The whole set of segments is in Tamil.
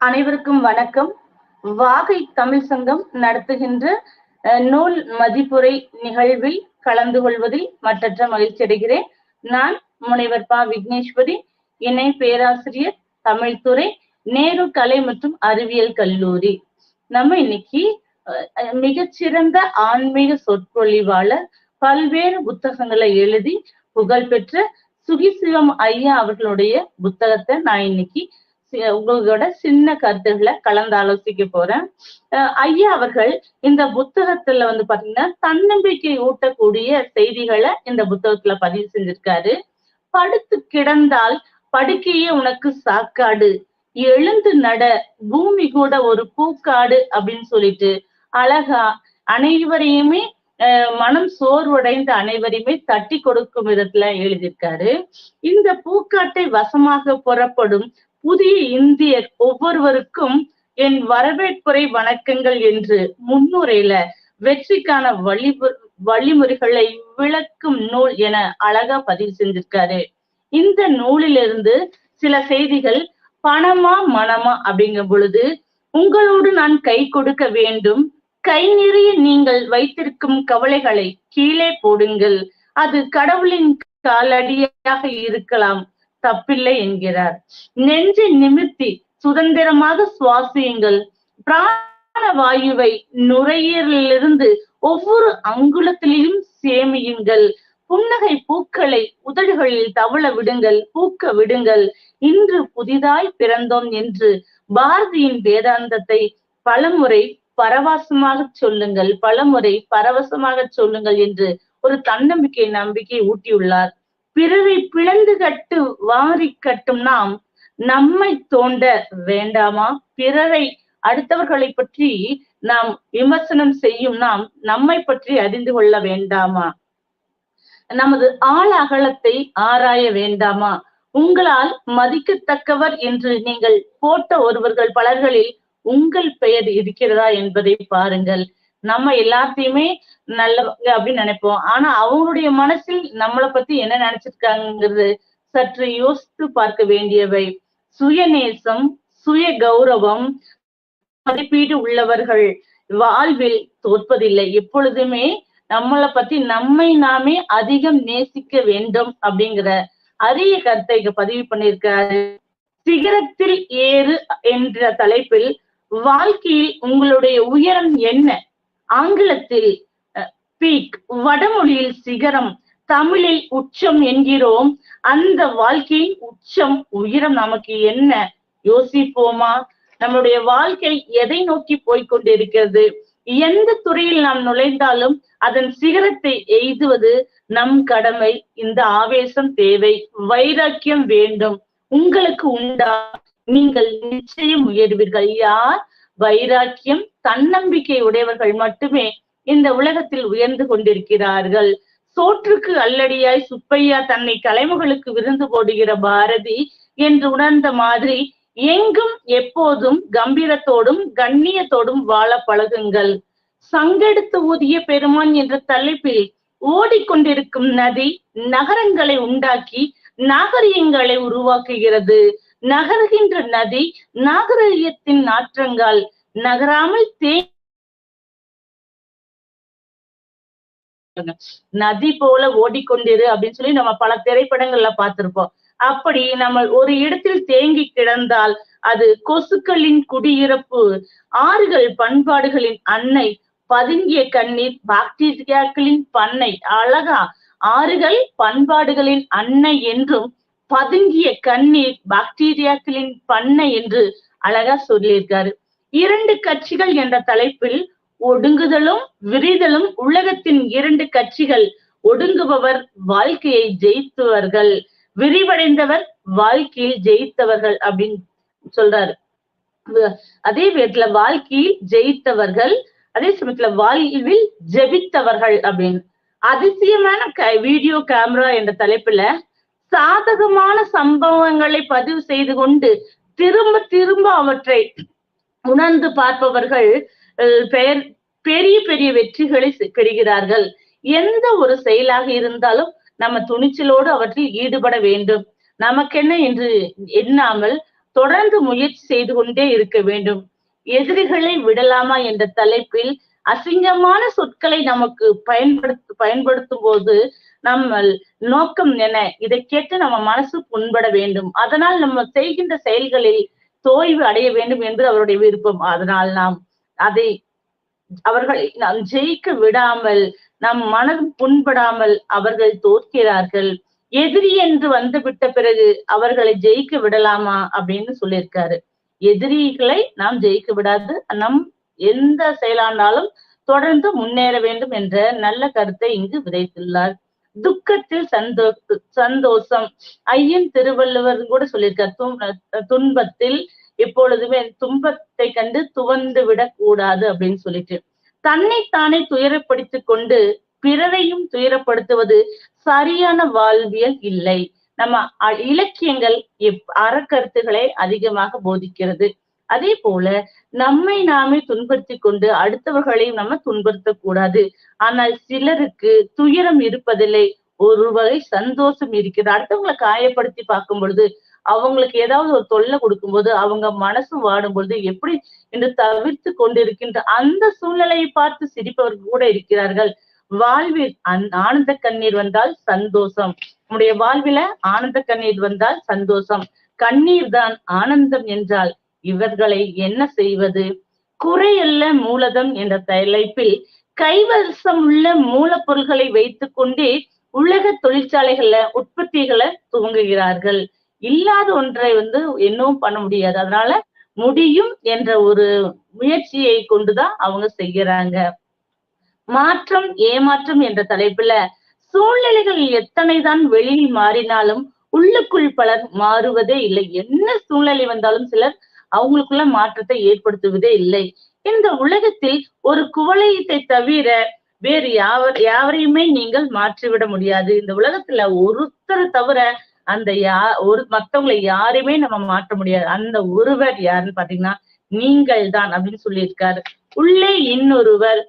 அனைவருக்கும் வணக்கம். வாகை தமிழ் சங்கம் நடத்துகின்ற நூல் மதிப்புரை நிகழ்வில் கலந்து கொள்வதில் மற்றற்ற மகிழ்ச்சி அடைகிறேன். நான் முனைவர் பா. விக்னேஸ்வரி இணை பேராசிரியர் தமிழ்துறை நேரு கலை மற்றும் அறிவியல் கல்லூரி. நம்ம இன்னைக்கு மிகச்சிறந்த ஆன்மீக சொற்பொழிவாளர் பல்வேறு புத்தகங்களை எழுதி புகழ்பெற்ற சுகிசிவம் ஐயா அவர்களுடைய புத்தகத்தை நான் இன்னைக்கு உங்களோட சின்ன கருத்துக்களை கலந்து ஆலோசிக்க போறேன். ஐயா அவர்கள் இந்த புத்தகத்துல வந்து பாத்தீங்கன்னா தன்னம்பிக்கை ஊட்டக்கூடிய செய்திகளை இந்த புத்தகத்துல பதிவு செஞ்சிருக்காரு. படுத்து கிடந்தால் படுக்கையே உனக்கு சாக்காடு. எழுந்து நட. பூமி கூட ஒரு பூக்காடு அப்படின்னு சொல்லிட்டு அழகா அனைவரையுமே மனம் சோர்வடைந்த அனைவரையுமே தட்டி கொடுக்கும் விதத்துல எழுதியிருக்காரு. இந்த பூக்காட்டை வசமாக புறப்படும் புதிய இந்தியர் ஒவ்வொருவருக்கும் என் வரவேற்புரை வணக்கங்கள் என்று முன்னுரையில வெற்றிக்கான வழி வழிமுறைகளை விளக்கும் நூல் என அழகா பதிவு செஞ்சிருக்காரு. இந்த நூலிலிருந்து சில செய்திகள் பணமா மனமா அப்படிங்கும் பொழுது உங்களோடு நான் கை கொடுக்க வேண்டும். கை நிறைய நீங்கள் வைத்திருக்கும் கவலைகளை கீழே போடுங்கள். அது கடவுளின் காலடியாக இருக்கலாம். தப்பில்லை என்கிறார். நெஞ்சை நிமித்தி சுதந்திரமாக சுவாசியுங்கள். பிராண வாயுவை நுரையீரலிலிருந்து ஒவ்வொரு அங்குலத்திலையும் சேமியுங்கள். புன்னகை பூக்களை உதடுகளில் தவள விடுங்கள் பூக்க விடுங்கள். இன்று புதிதாய் பிறந்தோம் என்று பாரதியின் வேதாந்தத்தை பலமுறை பரவசமாக சொல்லுங்கள் பலமுறை பரவசமாக சொல்லுங்கள் என்று ஒரு தன்னம்பிக்கை நம்பிக்கை ஊட்டியுள்ளார். பிறரை பிளந்து கட்டு வாரி கட்டும் நாம் நம்மை தோண்ட வேண்டாமா? பிறரை அடுத்தவர்களை பற்றி நாம் விமர்சனம் செய்யும் நாம் நம்மை பற்றி அறிந்து கொள்ள வேண்டாமா? நமது ஆள் அகலத்தை ஆராய வேண்டாமா? உங்களால் மதிக்கத்தக்கவர் என்று நீங்கள் போட்ட ஒருவர்கள் பலர்களில் உங்கள் பெயர் இருக்கிறதா என்பதை பாருங்கள். நம்ம எல்லாத்தையுமே நல்லவங்க அப்படின்னு நினைப்போம். ஆனா அவங்களுடைய மனசில் நம்மளை பத்தி என்ன நினைச்சிருக்காங்கிறது சற்று யோசித்து பார்க்க வேண்டியவை. சுயநேசம் சுய கௌரவம் மதிப்பீடு உள்ளவர்கள் வாழ்வில் தோற்பதில்லை. எப்பொழுதுமே நம்மளை பத்தி நம்மை நாமே அதிகம் நேசிக்க வேண்டும் அப்படிங்கிற அரிய கருத்தை பதிவு பண்ணியிருக்காரு. சிகரத்தில் ஏறு என்ற தலைப்பில் வாழ்க்கையில் உங்களுடைய உயரம் என்ன? ஆங்கிலத்தில் பீக் வடமொழியில் சிகரம். தமிழில் உச்சம் என்கிறோம். அந்த வாழ்க்கையின் உச்சம் உயரம் நமக்கு என்ன? யோசிப்போமா? நம்மளுடைய வாழ்க்கை எதை நோக்கி போய்கொண்டிருக்கிறது எந்த துறையில் நாம் நுழைந்தாலும் அதன் சிகரத்தை எய்துவது நம் கடமை. இந்த ஆவேசம் தேவை. வைராக்கியம் வேண்டும். உங்களுக்கு உண்டா? நீங்கள் நிச்சயம் உயர்வீர்கள். யார்? வைராக்கியம் தன்னம்பிக்கை உடையவர்கள் மட்டுமே. இந்த உலகத்தில் உயர்ந்து கொண்டிருக்கிறார்கள். சோற்றுக்கு அல்லடியாய் சுப்பையா தன்னை கலைமகளுக்கு விருந்து போடுகிற பாரதி என்று உணர்ந்த மாதிரி எங்கும் எப்போதும் கம்பீரத்தோடும் கண்ணியத்தோடும் வாழ பழகுங்கள். சங்கெடுத்து ஊதிய பெருமான் என்ற தலைப்பில் ஓடிக்கொண்டிருக்கும் நதி நகரங்களை உண்டாக்கி நாகரிகங்களை உருவாக்குகிறது. நகர்கின்ற நதி நாகரிகத்தின் நாற்றங்கால் நகராமல் தே நதி போல ஓடிக்கொண்டிரு அப்படின்னு சொல்லி நம்ம பல திரைப்படங்கள்ல பார்த்திருப்போம். அப்படி நம்ம ஒரு இடத்தில் தேங்கி கிடந்தால் அது கொசுக்களின் குடியிருப்பு ஆறுகள் பண்பாடுகளின் அன்னை பதுங்கிய கண்ணீர் பாக்டீரியாக்களின் பண்ணை அழகா ஆறுகள் பண்பாடுகளின் அன்னை என்றும் பதுங்கிய கண்ணீர் பாக்டீரியாக்களின் பண்ணை என்று அழகா சொல்லியிருக்காரு. இரண்டு கட்சிகள் என்ற தலைப்பில் ஒடுங்குதலும் விரிதலும் உலகத்தின் இரண்டு கட்சிகள் ஒடுங்குபவர் வாழ்க்கையை ஜெயித்தவர்கள். விரிவடைந்தவர் வாழ்க்கையில் ஜெயித்தவர்கள் அப்படின்னு சொல்றாரு. அதே விதத்துல வாழ்க்கையில் ஜெயித்தவர்கள் அதே சமயத்துல வாழ்வில் ஜெபித்தவர்கள் அப்படின்னு. அதிசயமான வீடியோ கேமரா என்ற தலைப்புல சாதகமான சம்பவங்களை பதிவு செய்து கொண்டு திரும்ப திரும்ப அவற்றை உணர்ந்து பார்ப்பவர்கள் பெயர் பெரிய பெரிய வெற்றிகளை பெறுகிறார்கள். எந்த ஒரு செயலாக இருந்தாலும் நம்ம துணிச்சலோடு அவற்றில் ஈடுபட வேண்டும். நமக்கென்ன என்று எண்ணாமல் தொடர்ந்து முயற்சி செய்து கொண்டே இருக்க வேண்டும். எதிரிகளை விடலாமா என்ற தலைப்பில் அசிங்கமான சொற்களை நமக்கு பயன்படுத்த பயன்படுத்தும் போது நம்ம நோக்கம் என்ன? இதை கேட்டு நம்ம மனசு புண்பட வேண்டும். அதனால் நம்ம செய்கின்ற செயல்களில் தோய்வு அடைய வேண்டும் என்று அவருடைய விருப்பம். அதனால் நாம் அதை அவர்களை நாம் ஜெயிக்க விடாமல் நம் மனம் புண்படாமல் அவர்கள் தோற்கிறார்கள். எதிரி என்று வந்து விட்ட பிறகு அவர்களை ஜெயிக்க விடலாமா அப்படின்னு சொல்லியிருக்காரு. எதிரிகளை நாம் ஜெயிக்க விடாது. நம் எந்த செயலானாலும் தொடர்ந்து முன்னேற வேண்டும் என்ற நல்ல கருத்தை இங்கு விதைத்துள்ளார். துக்கத்தில் சந்தோ சந்தோஷம். ஐயன் திருவள்ளுவர் கூட சொல்லியிருக்கார் துன்பத்தில் எப்பொழுதுமே துன்பத்தை கண்டு துவந்து விடக்கூடாது அப்படின்னு சொல்லிட்டு. தன்னைத்தானே துயரப்படுத்திக் கொண்டு பிறரையும் துயரப்படுத்துவது சரியான வாழ்வியல் இல்லை. நம்ம இலக்கியங்கள் அறக்கருத்துக்களை அதிகமாக போதிக்கிறது. அதே போல நம்மை நாமே துன்படுத்தி கொண்டு அடுத்தவர்களையும் நம்ம துன்படுத்தக்கூடாது கூடாது. ஆனால் சிலருக்கு துயரம் இருப்பதில்லை. ஒரு வகை சந்தோஷம் இருக்கிறது. அடுத்தவங்களை காயப்படுத்தி பார்க்கும் பொழுது அவங்களுக்கு ஏதாவது ஒரு தொல்லை கொடுக்கும்போது அவங்க மனசு வாடும்பொழுது எப்படி என்று தவிர்த்து கொண்டிருக்கின்ற அந்த சூழ்நிலையை பார்த்து சிரிப்பவர்கள் கூட இருக்கிறார்கள். வாழ்வில் ஆனந்த கண்ணீர் வந்தால் சந்தோஷம். நம்முடைய வாழ்வில ஆனந்த கண்ணீர் வந்தால் சந்தோஷம். கண்ணீர் தான் ஆனந்தம் என்றால் இவர்களை என்ன செய்வது? குறையல்ல மூலதம் என்ற தலைப்பில் கைவசம் உள்ள மூலப்பொருள்களை வைத்துக் கொண்டே உலக தொழிற்சாலைகள்ல உற்பத்திகளை துவங்குகிறார்கள். இல்லாத ஒன்றை வந்து என்னவும் பண்ண முடியாது. அதனால முடியும் என்ற ஒரு முயற்சியை கொண்டுதான் அவங்க செய்யறாங்க. மாற்றம் ஏமாற்றம் என்ற தலைப்புல சூழ்நிலைகள் எத்தனைதான் வெளியில் மாறினாலும் உள்ளுக்குள் பலர் மாறுவதே இல்லை. என்ன சூழ்நிலை வந்தாலும் சிலர் அவங்களுக்குள்ள மாற்றத்தை ஏற்படுத்துவதே இல்லை. இந்த உலகத்தில் ஒரு குவளையத்தை தவிர வேறு யாவர் யாவரையுமே நீங்கள் மாற்றிவிட முடியாது. இந்த உலகத்துல ஒருத்தரை தவிர அந்த யா ஒரு மத்தவங்களை யாரையுமே நம்ம மாற்ற முடியாது. அந்த ஒருவர் யாருன்னு பாத்தீங்கன்னா நீங்கள் தான் அப்படின்னு சொல்லியிருக்காரு. உள்ளே இன்னொருவர்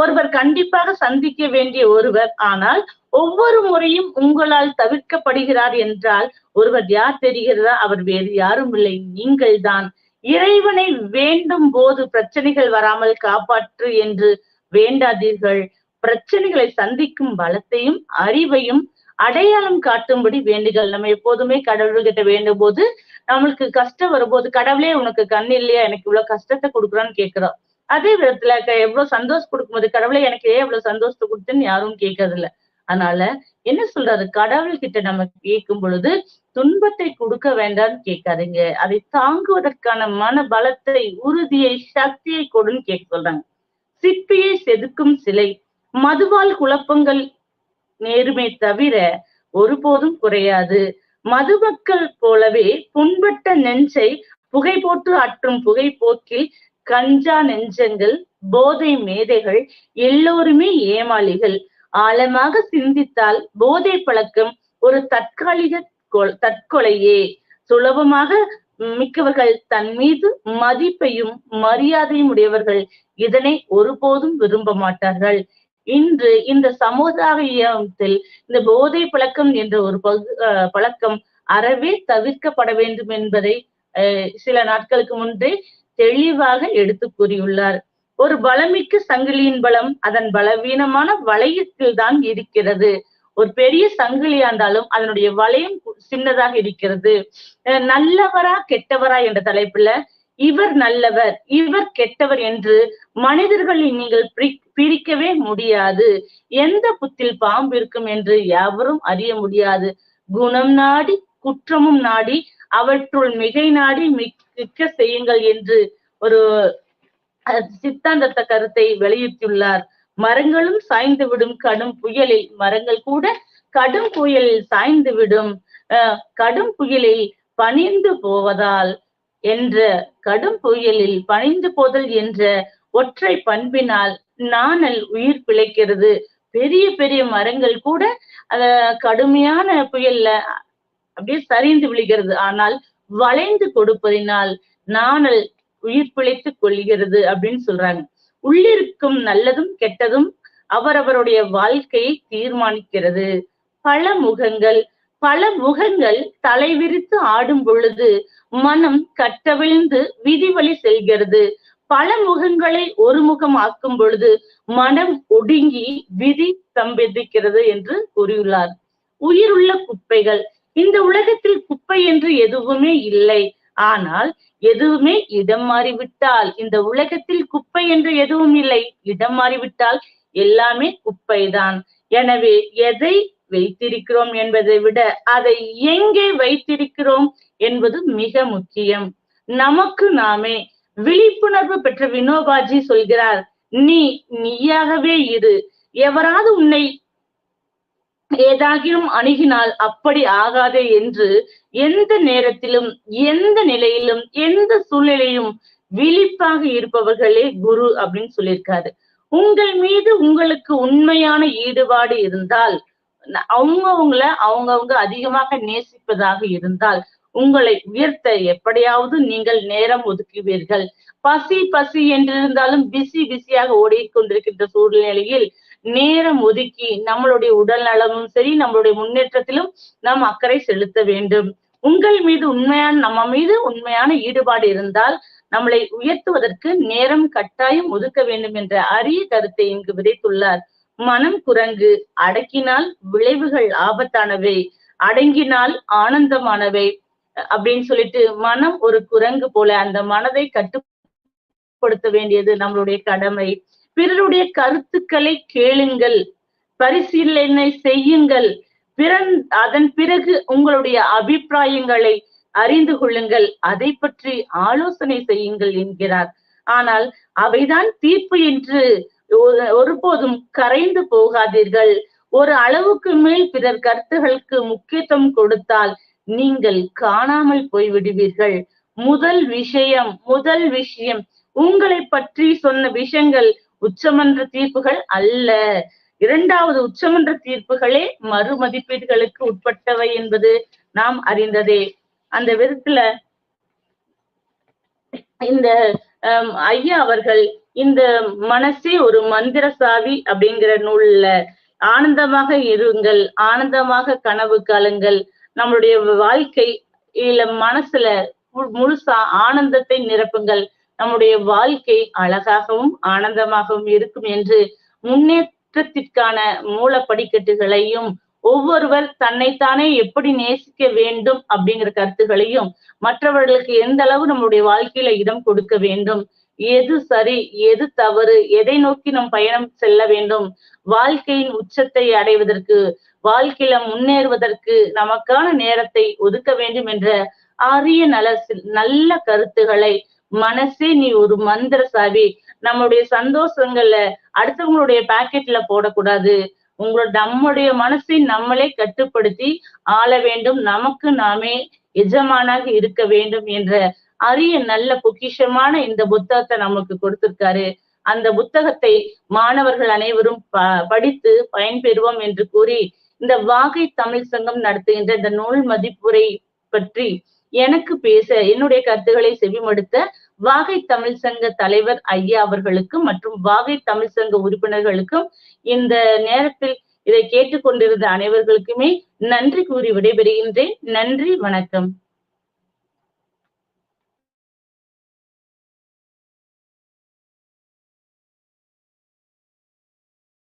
ஒருவர் கண்டிப்பாக சந்திக்க வேண்டிய ஒருவர் ஆனால் ஒவ்வொரு முறையும் உங்களால் தவிர்க்கப்படுகிறார் என்றால் ஒருவர் யார் தெரிகிறதா? அவர் வேறு யாரும் இல்லை. நீங்கள் தான் இறைவனை வேண்டும் போது பிரச்சனைகள் வராமல் காப்பாற்று என்று வேண்டாதீர்கள். பிரச்சனைகளை சந்திக்கும் பலத்தையும் அறிவையும் அடையாளம் காட்டும்படி வேண்டுகள். நம்ம எப்போதுமே கடவுள்கிட்ட வேண்டும் போது நம்மளுக்கு கஷ்டம் வரும்போது கடவுளே உனக்கு கண் இல்லையா? எனக்கு இவ்வளவு கஷ்டத்தை கொடுக்குறான்னு கேட்கிறோம். அதே விதத்துல எவ்வளவு சந்தோஷம் கொடுக்கும்போது கடவுளே எனக்கு ஏன் எவ்வளவு சந்தோஷத்தை கொடுத்துன்னு யாரும் கேட்கறது இல்ல அதனால என்ன சொல்றாரு? கடவுள் கிட்ட நம்ம கேட்கும் பொழுது துன்பத்தை கொடுக்க வேண்டாம்னு கேட்காதீங்க. அதை தாங்குவதற்கான மன பலத்தை உறுதியை சக்தியை கொடுன்னு கேட்க சொல்றாங்க. சிற்பியை செதுக்கும் சிலை மதுவால் குழப்பங்கள் நேருமே தவிர ஒருபோதும் குறையாது. மதுமக்கள் போலவே புண்பட்ட நெஞ்சை புகை போட்டு ஆற்றும் புகை போக்கில் கஞ்சா நெஞ்சங்கள் போதை மேதைகள் எல்லோருமே ஏமாளிகள். ஆழமாக சிந்தித்தால் போதை பழக்கம் ஒரு தற்காலிக தற்கொலையே. சுலபமாக மிக்கவர்கள் தன் மீது மதிப்பையும் மரியாதையும் உடையவர்கள் இதனை ஒருபோதும் விரும்ப மாட்டார்கள். இன்று இந்த சமுதாயத்தில் இந்த போதை பழக்கம் என்ற ஒரு பகு பழக்கம் அறவே தவிர்க்கப்பட வேண்டும் என்பதை சில நாட்களுக்கு முன்பே தெளிவாக எடுத்து கூறியுள்ளார். ஒரு பலமிக்க சங்கிலியின் பலம் அதன் பலவீனமான வளையத்தில் தான் இருக்கிறது. ஒரு பெரிய சங்கிலியா இருந்தாலும் அதனுடைய வளையம் சின்னதாக இருக்கிறது. நல்லவரா கெட்டவரா என்ற தலைப்புல இவர் நல்லவர் இவர் கெட்டவர் என்று மனிதர்களை நீங்கள் பிரிக்கவே முடியாது. எந்த புத்தில் பாம்பு இருக்கும் என்று யாவரும் அறிய முடியாது. குணம் நாடி குற்றமும் நாடி அவற்றுள் மிகை நாடி மிக்க செய்யுங்கள் என்று ஒரு சித்தாந்தத்த கருத்தை வெளியிட்டுள்ளார். மரங்களும் சாய்ந்து விடும் கடும் புயலில் மரங்கள் கூட கடும் புயலில் சாய்ந்து விடும் கடும் புயலில் பணிந்து போவதால் என்ற கடும் புயலில் பணிந்து போதல் என்ற ஒற்றை பண்பினால் நாணல் உயிர் பிழைக்கிறது. பெரிய பெரிய மரங்கள் கூட அத கடுமையான புயல்ல அப்படியே சரிந்து விழுகிறது. ஆனால் வளைந்து கொடுப்பதினால் நாணல் உயிர் பிழைத்துக் கொள்கிறது அப்படின்னு சொல்றாங்க. உள்ளிருக்கும் நல்லதும் கெட்டதும் அவரவருடைய வாழ்க்கையை தீர்மானிக்கிறது. பல முகங்கள் பல முகங்கள் தலைவிரித்து ஆடும் பொழுது மனம் கட்டவிழ்ந்து விதிவழி செல்கிறது. பல முகங்களை ஒரு முகமாக்கும் பொழுது மனம் ஒடுங்கி விதி சம்பதிக்கிறது என்று கூறியுள்ளார். உயிருள்ள குப்பைகள். இந்த உலகத்தில் குப்பை என்று எதுவுமே இல்லை. ஆனால் எதுவுமே இடம் மாறிவிட்டால் இந்த உலகத்தில் குப்பை என்று எதுவும் இல்லை. இடம் மாறிவிட்டால் எல்லாமே குப்பைதான். எனவே எதை வைத்திருக்கிறோம் என்பதை விட அதை எங்கே வைத்திருக்கிறோம் என்பது மிக முக்கியம். நமக்கு நாமே விழிப்புணர்வு பெற்ற வினோபாஜி சொல்கிறார் நீ நீயாகவே இரு. எவராது உன்னை ஏதாகிலும் அணுகினால் அப்படி ஆகாதே என்று எந்த நேரத்திலும் எந்த நிலையிலும் எந்த சூழ்நிலையும் விழிப்பாக இருப்பவர்களே குரு அப்படின்னு சொல்லியிருக்காரு. உங்கள் மீது உங்களுக்கு உண்மையான ஈடுபாடு இருந்தால் அவங்கவுங்கள அவங்கவுங்க அதிகமாக நேசிப்பதாக இருந்தால் உங்களை உயர்த்த எப்படியாவது நீங்கள் நேரம் ஒதுக்குவீர்கள். பசி பசி என்றிருந்தாலும் பிஸி பிஸியாக ஓடிக்கொண்டிருக்கின்ற சூழ்நிலையில் நேரம் ஒதுக்கி நம்மளுடைய உடல் நலமும் சரி நம்மளுடைய முன்னேற்றத்திலும் நாம் அக்கறை செலுத்த வேண்டும். உங்கள் மீது உண்மையான நம்ம மீது உண்மையான ஈடுபாடு இருந்தால் நம்மளை உயர்த்துவதற்கு நேரம் கட்டாயம் ஒதுக்க வேண்டும் என்ற அரிய கருத்தை இங்கு விதைத்துள்ளார். மனம் குரங்கு அடக்கினால் விளைவுகள் ஆபத்தானவை அடங்கினால் ஆனந்தமானவை அப்படின்னு சொல்லிட்டு மனம் ஒரு குரங்கு போல அந்த மனதை கட்டுப்படுத்த வேண்டியது நம்மளுடைய கடமை. பிறருடைய கருத்துக்களை கேளுங்கள் பரிசீலனை செய்யுங்கள் பிறன் அதன் பிறகு உங்களுடைய அபிப்பிராயங்களை அறிந்து கொள்ளுங்கள் அதை பற்றி ஆலோசனை செய்யுங்கள் என்கிறார். ஆனால் அவைதான் தீர்ப்பு என்று ஒருபோதும் கரைந்து போகாதீர்கள். ஒரு அளவுக்கு மேல் பிறர் கருத்துகளுக்கு முக்கியத்துவம் கொடுத்தால் நீங்கள் காணாமல் போய்விடுவீர்கள். முதல் விஷயம் முதல் விஷயம் உங்களை பற்றி சொன்ன விஷயங்கள் உச்சமன்ற தீர்ப்புகள் அல்ல. இரண்டாவது உச்சமன்ற தீர்ப்புகளே மறு மதிப்பீடுகளுக்கு உட்பட்டவை என்பது நாம் அறிந்ததே. அந்த விதத்துல இந்த ஐயா அவர்கள் இந்த மனசே ஒரு மந்திர சாவி அப்படிங்கிற நூல்ல ஆனந்தமாக இருங்கள் ஆனந்தமாக கனவு காலங்கள். நம்மளுடைய வாழ்க்கை இல்ல மனசுல முழுசா ஆனந்தத்தை நிரப்புங்கள். நம்முடைய வாழ்க்கை அழகாகவும் ஆனந்தமாகவும் இருக்கும் என்று முன்னேற்றத்திற்கான மூல படிக்கட்டுகளையும் ஒவ்வொருவர் தன்னைத்தானே எப்படி நேசிக்க வேண்டும் அப்படிங்கிற கருத்துகளையும் மற்றவர்களுக்கு எந்த அளவு நம்மளுடைய வாழ்க்கையில இடம் கொடுக்க வேண்டும் எது சரி எது தவறு எதை நோக்கி நம் பயணம் செல்ல வேண்டும்? வாழ்க்கையின் உச்சத்தை அடைவதற்கு வாழ்க்கையில முன்னேறுவதற்கு நமக்கான நேரத்தை ஒதுக்க வேண்டும் என்ற அரிய நல நல்ல கருத்துக்களை மனசே நீ ஒரு மந்திர சாவி. நம்மளுடைய சந்தோஷங்கள்ல அடுத்தவங்களுடைய பாக்கெட்ல போடக்கூடாது. உங்களோட நம்முடைய மனசை நம்மளே கட்டுப்படுத்தி ஆள வேண்டும். நமக்கு நாமே எஜமானாக இருக்க வேண்டும் என்ற அரிய நல்ல பொக்கிஷமான இந்த புத்தகத்தை நமக்கு கொடுத்திருக்காரு. அந்த புத்தகத்தை மாணவர்கள் அனைவரும் ப படித்து பயன்பெறுவோம் என்று கூறி இந்த வாகை தமிழ் சங்கம் நடத்துகின்ற இந்த நூல் மதிப்புரை பற்றி எனக்கு பேச என்னுடைய கருத்துக்களை செவிமடுத்த வாகை தமிழ் சங்க தலைவர் ஐயா அவர்களுக்கும் மற்றும் வாகை தமிழ் சங்க உறுப்பினர்களுக்கும் இந்த நேரத்தில் இதை கேட்டுக்கொண்டிருந்த அனைவர்களுக்குமே நன்றி கூறி விடைபெறுகின்றேன். நன்றி வணக்கம்.